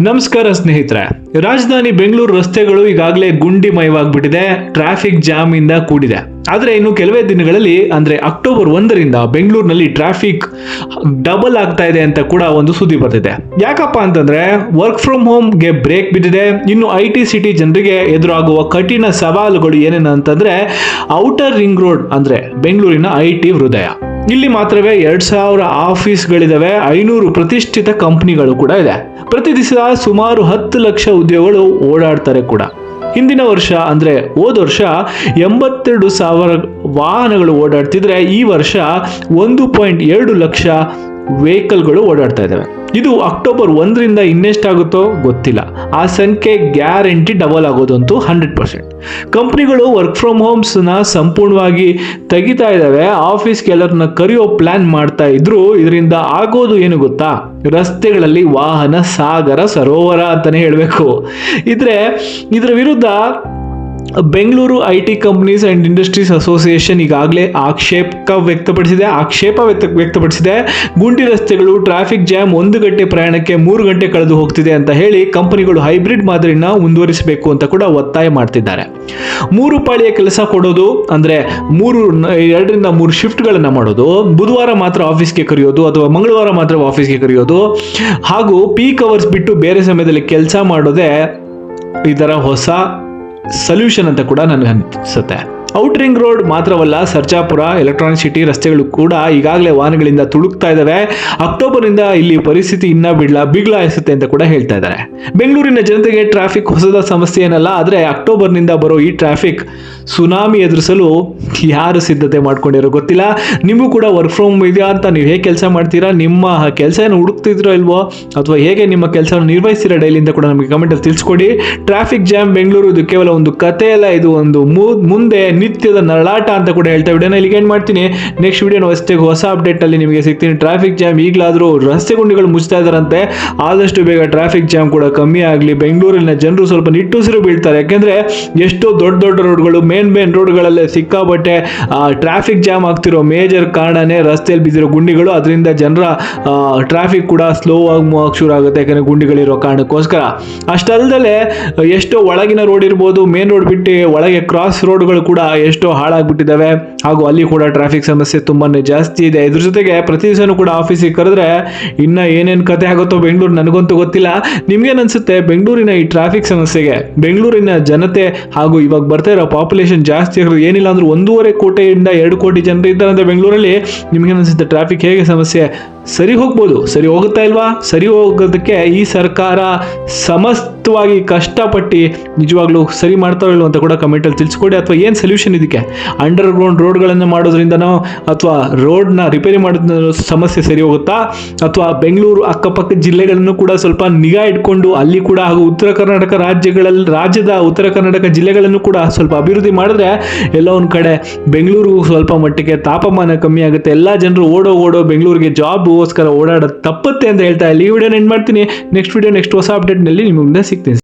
ನಮಸ್ಕಾರ ಸ್ನೇಹಿತರೆ. ರಾಜಧಾನಿ ಬೆಂಗಳೂರು ರಸ್ತೆಗಳು ಈಗಾಗಲೇ ಗುಂಡಿಮಯವಾಗ್ಬಿಟ್ಟಿದೆ. ಟ್ರಾಫಿಕ್ ಜಾಮ್ ಇಂದ ಕೂಡಿದೆ. ಆದರೆ ಇನ್ನು ಕೆಲವೇ ದಿನಗಳಲ್ಲಿ, ಅಂದ್ರೆ ಅಕ್ಟೋಬರ್ ಒಂದರಿಂದ ಬೆಂಗಳೂರಿನಲ್ಲಿ ಟ್ರಾಫಿಕ್ ಡಬಲ್ ಆಗ್ತಾ ಇದೆ ಅಂತ ಕೂಡ ಒಂದು ಸುದ್ದಿ ಬರ್ತಿದೆ. ಯಾಕಪ್ಪ ಅಂತಂದ್ರೆ ವರ್ಕ್ ಫ್ರಮ್ ಹೋಮ್ಗೆ ಬ್ರೇಕ್ ಬಿದ್ದಿದೆ. ಇನ್ನು ಐ ಟಿ ಸಿಟಿ ಜನರಿಗೆ ಎದುರಾಗುವ ಕಠಿಣ ಸವಾಲುಗಳು ಏನೇನು ಅಂತಂದ್ರೆ ಔಟರ್ ರಿಂಗ್ ರೋಡ್ ಅಂದ್ರೆ ಬೆಂಗಳೂರಿನ ಐ ಟಿ ಹೃದಯ. ಇಲ್ಲಿ ಮಾತ್ರವೇ ಎರಡು ಸಾವಿರ ಆಫೀಸ್ಗಳಿದಾವೆ. ಐನೂರು ಪ್ರತಿಷ್ಠಿತ ಕಂಪನಿಗಳು ಕೂಡ ಇದೆ. ಪ್ರತಿ ದಿವಸ ಸುಮಾರು ಹತ್ತು ಲಕ್ಷ ಉದ್ಯೋಗಗಳು ಓಡಾಡ್ತಾರೆ ಕೂಡ. ಹಿಂದಿನ ವರ್ಷ ಅಂದ್ರೆ ಹೋದ ವರ್ಷ ಎಂಬತ್ತೆರಡು ಸಾವಿರ ವಾಹನಗಳು ಓಡಾಡ್ತಿದ್ರೆ ಈ ವರ್ಷ ಒಂದು ಪಾಯಿಂಟ್ ಎರಡು ಲಕ್ಷ ವೆಹಿಕಲ್ಗಳು ಓಡಾಡ್ತಾ ಇದ್ದಾವೆ ಇದು ಅಕ್ಟೋಬರ್ ಒಂದರಿಂದ ಇನ್ನೆಷ್ಟಾಗುತ್ತೋ ಗೊತ್ತಿಲ್ಲ. ಆ ಸಂಖ್ಯೆ ಗ್ಯಾರಂಟಿ ಡಬಲ್ ಆಗೋದಂತೂ ಹಂಡ್ರೆಡ್ ಪರ್ಸೆಂಟ್. ಕಂಪ್ನಿಗಳು ವರ್ಕ್ ಫ್ರಮ್ ಹೋಮ್ಸ್ನ ಸಂಪೂರ್ಣವಾಗಿ ತೆಗಿತಾ ಇದ್ದಾವೆ ಆಫೀಸ್ಗೆ ಎಲ್ಲರನ್ನ ಕರೆಯೋ ಪ್ಲಾನ್ ಮಾಡ್ತಾ ಇದ್ರು. ಇದರಿಂದ ಆಗೋದು ಏನು ಗೊತ್ತಾ? ರಸ್ತೆಗಳಲ್ಲಿ ವಾಹನ ಸಾಗರ ಸರೋವರ ಅಂತಲೇ ಹೇಳಬೇಕು. ಇದ್ರೆ ಇದರ ವಿರುದ್ಧ Bengaluru I T companies and industries association ಈಗಾಗಲೇ ಆಕ್ಷೇಪ ವ್ಯಕ್ತಪಡಿಸಿದೆ, ಆಕ್ಷೇಪ ವ್ಯಕ್ತ, ವ್ಯಕ್ತಪಡಿಸಿದೆ. ಗುಂಡಿ ರಸ್ತೆಗಳು, ಟ್ರಾಫಿಕ್ ಜಾಮ್ ಒಂದು ಗಂಟೆ ಪ್ರಯಾಣಕ್ಕೆ ಮೂರು ಗಂಟೆ ಕಳೆದು ಹೋಗ್ತಿದೆ ಅಂತ ಹೇಳಿ ಕಂಪನಿಗಳು ಹೈಬ್ರಿಡ್ ಮಾದರಿನ ಮುಂದುವರಿಸಬೇಕು ಅಂತ ಕೂಡ ಒತ್ತಾಯ ಮಾಡ್ತಿದ್ದಾರೆ. ಮೂರು ಪಾಳಿಯ ಕೆಲಸ ಕೊಡೋದು ಅಂದರೆ ಮೂರು, ಎರಡರಿಂದ ಮೂರು ಶಿಫ್ಟ್ಗಳನ್ನು ಮಾಡೋದು, ಬುಧವಾರ ಮಾತ್ರ ಆಫೀಸ್ಗೆ ಕರೆಯೋದು ಅಥವಾ ಮಂಗಳವಾರ ಮಾತ್ರ ಆಫೀಸ್ಗೆ ಕರೆಯೋದು. ಹಾಗೂ ಪೀಕ್ ಅವರ್ಸ್ ಬಿಟ್ಟು ಬೇರೆ ಸಮಯದಲ್ಲಿ ಕೆಲಸ ಮಾಡೋದೇ ಇದರ ಹೊಸ ಸೊಲ್ಯೂಷನ್ ಅಂತ ಕೂಡ ನನಗೆ ಅನಿಸುತ್ತೆ ಔಟ್ ರಿಂಗ್ ರೋಡ್ ಮಾತ್ರವಲ್ಲ, ಸರ್ಜಾಪುರ, ಎಲೆಕ್ಟ್ರಾನಿಕ್ ಸಿಟಿ ರಸ್ತೆಗಳು ಕೂಡ ಈಗಾಗಲೇ ವಾಹನಗಳಿಂದ ತುಳುಕ್ತಾ ಇದ್ದಾವೆ ಅಕ್ಟೋಬರ್ನಿಂದ ಇಲ್ಲಿ ಪರಿಸ್ಥಿತಿ ಇನ್ನ ಬಿಡ್ಲ ಬಿಗ್ಲಾಯಿಸುತ್ತೆ ಅಂತ ಕೂಡ ಹೇಳ್ತಾ ಇದ್ದಾರೆ ಬೆಂಗಳೂರಿನ ಜನತೆಗೆ ಟ್ರಾಫಿಕ್ ಹೊಸದ ಸಮಸ್ಯೆ ಏನಲ್ಲ, ಆದರೆ ಅಕ್ಟೋಬರ್ನಿಂದ ಬರೋ ಈ ಟ್ರಾಫಿಕ್ ಸುನಾಮಿ ಎದುರಿಸಲು ಯಾರು ಸಿದ್ಧತೆ ಮಾಡ್ಕೊಂಡಿರೋ ಗೊತ್ತಿಲ್ಲ. ನಿಮಗೂ ಕೂಡ ವರ್ಕ್ ಫ್ರಮ್ ಇದೆಯಾ ಅಂತ ನೀವು ಹೇಗೆ ಕೆಲಸ ಮಾಡ್ತೀರಾ? ನಿಮ್ಮ ಕೆಲಸ ಏನು ಹುಡುಕ್ತಿದ್ರೋ ಇಲ್ವೋ? ಅಥವಾ ಹೇಗೆ ನಿಮ್ಮ ಕೆಲಸವನ್ನು ನಿರ್ವಹಿಸ್ತೀರಾ ಡೈಲಿಂದ ಕೂಡ ನಮಗೆ ಕಮೆಂಟಲ್ಲಿ ತಿಳಿಸ್ಕೊಡಿ. ಟ್ರಾಫಿಕ್ ಜಾಮ್ ಬೆಂಗಳೂರು ಇದು ಕೇವಲ ಒಂದು ಕಥೆ ಅಲ್ಲ, ಇದು ಒಂದು ಮುಂದೆ ನಿತ್ಯದ ನರಳಾಟ ಅಂತ ಕೂಡ ಹೇಳ್ತಾ ವಿಡಿಯೋನ ಇಲ್ಲಿಗೆ ಏನು ಮಾಡ್ತೀನಿ. ನೆಕ್ಸ್ಟ್ ವಿಡಿಯೋನ ಹೊಸತೆಗೆ ಹೊಸ ಅಪ್ಡೇಟ್ ಅಲ್ಲಿ ನಿಮಗೆ ಸಿಗ್ತೀನಿ. ಟ್ರಾಫಿಕ್ ಜಾಮ್ ಈಗಲಾದರೂ ರಸ್ತೆ ಗುಂಡಿಗಳು ಮುಚ್ತಾ ಇದಾರಂತೆ ಆದಷ್ಟು ಬೇಗ ಟ್ರಾಫಿಕ್ ಜಾಮ್ ಕೂಡ ಕಮ್ಮಿ ಆಗಲಿ. ಬೆಂಗಳೂರಿನ ಜನರು ಸ್ವಲ್ಪ ನಿಟ್ಟುಸಿರು ಬೀಳ್ತಾರೆ. ಯಾಕೆಂದರೆ ಎಷ್ಟೋ ದೊಡ್ಡ ದೊಡ್ಡ ರೋಡ್ಗಳು ಮೇನ್ ಮೇನ್ ರೋಡ್ಗಳಲ್ಲೇ ಸಿಕ್ಕಾಬಟ್ಟೆ ಟ್ರಾಫಿಕ್ ಜಾಮ್ ಆಗ್ತಿರೋ ಮೇಜರ್ ಕಾರಣನೇ ರಸ್ತೆಯಲ್ಲಿ ಬಿದ್ದಿರೋ ಗುಂಡಿಗಳು. ಅದರಿಂದ ಜನರ ಟ್ರಾಫಿಕ್ ಕೂಡ ಸ್ಲೋ ಆಗಿ ಮೂವ್ ಶುರು ಆಗುತ್ತೆ. ಯಾಕಂದ್ರೆ ಗುಂಡಿಗಳಿರೋ ಕಾರಣಕ್ಕೋಸ್ಕರ. ಅಷ್ಟಲ್ಲದೆ ಎಷ್ಟೋ ಒಳಗಿನ ರೋಡ್ ಇರ್ಬೋದು ಮೇನ್ ರೋಡ್ ಬಿಟ್ಟು ಒಳಗೆ ಕ್ರಾಸ್ ರೋಡ್ಗಳು ಕೂಡ ಎಷ್ಟೋ ಹಾಳಾಗ್ಬಿಟ್ಟಿದ್ದಾವೆ. ಹಾಗೂ ಅಲ್ಲಿ ಕೂಡ ಟ್ರಾಫಿಕ್ ಸಮಸ್ಯೆ ತುಂಬಾ ಜಾಸ್ತಿ ಇದೆ. ಇದ್ರ ಜೊತೆಗೆ ಪ್ರತಿ ದಿವಸನೂ ಕೂಡ ಆಫೀಸಿಗೆ ಕರೆದ್ರೆ, ಇನ್ನ ಏನೇನು ಕತೆ ಆಗುತ್ತೋ ಬೆಂಗಳೂರು ನನಗಂತೂ ಗೊತ್ತಿಲ್ಲ. ನಿಮ್ಗೇನ್ ಅನ್ಸುತ್ತೆ ಬೆಂಗಳೂರಿನ ಈ ಟ್ರಾಫಿಕ್ ಸಮಸ್ಯೆಗೆ? ಬೆಂಗಳೂರಿನ ಜನತೆ ಹಾಗೂ ಇವಾಗ ಬರ್ತಾ ಇರೋ ಪಾಪ್ಯುಲೇಷನ್ ಜಾಸ್ತಿ ಆಗಿರೋದು ಏನಿಲ್ಲ ಅಂದ್ರೆ ಒಂದೂವರೆ ಕೋಟೆಯಿಂದ ಎರಡು ಕೋಟಿ ಜನರು ಇದ್ದಾರೆ ಅಂದ್ರೆ ಬೆಂಗಳೂರಲ್ಲಿ. ನಿಮ್ಗೆ ಅನ್ಸುತ್ತೆ ಟ್ರಾಫಿಕ್ ಹೇಗೆ ಸಮಸ್ಯೆ? ಸರಿ ಹೋಗ್ಬೋದು, ಸರಿ ಹೋಗುತ್ತಾ ಇಲ್ವಾ? ಸರಿ ಹೋಗೋದಕ್ಕೆ ಈ ಸರ್ಕಾರ ಸಮಸ್ತವಾಗಿ ಕಷ್ಟಪಟ್ಟು ನಿಜವಾಗ್ಲೂ ಸರಿ ಮಾಡ್ತಾರೋ ಇಲ್ವೋ ಅಂತ ಕೂಡ ಕಮೆಂಟಲ್ಲಿ ತಿಳಿಸ್ಕೊಡಿ. ಅಥವಾ ಏನು ಸೊಲ್ಯೂಷನ್ ಇದಕ್ಕೆ? ಅಂಡರ್ ಗ್ರೌಂಡ್ ರೋಡ್ಗಳನ್ನು ಮಾಡೋದ್ರಿಂದನೋ, ಅಥವಾ ರೋಡ್ನ ರಿಪೇರಿ ಮಾಡೋದ್ರಿಂದ ಸಮಸ್ಯೆ ಸರಿ ಹೋಗುತ್ತಾ? ಅಥವಾ ಬೆಂಗಳೂರು ಅಕ್ಕಪಕ್ಕ ಜಿಲ್ಲೆಗಳನ್ನು ಕೂಡ ಸ್ವಲ್ಪ ನಿಗಾ ಇಟ್ಕೊಂಡು ಅಲ್ಲಿ ಕೂಡ ಹಾಗೂ ಉತ್ತರ ಕರ್ನಾಟಕ ರಾಜ್ಯಗಳಲ್ಲಿ, ರಾಜ್ಯದ ಉತ್ತರ ಕರ್ನಾಟಕ ಜಿಲ್ಲೆಗಳನ್ನು ಕೂಡ ಸ್ವಲ್ಪ ಅಭಿವೃದ್ಧಿ ಮಾಡಿದ್ರೆ ಎಲ್ಲ ಒಂದು ಕಡೆ ಬೆಂಗಳೂರು ಸ್ವಲ್ಪ ಮಟ್ಟಿಗೆ ತಾಪಮಾನ ಕಮ್ಮಿ ಆಗುತ್ತೆ. ಎಲ್ಲ ಜನರು ಓಡೋ ಓಡೋ ಬೆಂಗಳೂರಿಗೆ ಜಾಬ್ಗೋಸ್ಕರ ಓಡಾಡೋದು ತಪ್ಪುತ್ತೆ ಅಂತ ಹೇಳ್ತಾ ಇಲ್ಲಿ ಈ ವಿಡಿಯೋನ ಎಂಡ್ ಮಾಡ್ತೀನಿ. ನೆಕ್ಸ್ಟ್ ವಿಡಿಯೋ ನೆಕ್ಸ್ಟ್ ಹೊಸ ಅಪ್ಡೇಟ್ನಲ್ಲಿ ಮುಂದೆ ಸಿಗ್ತೀನಿ.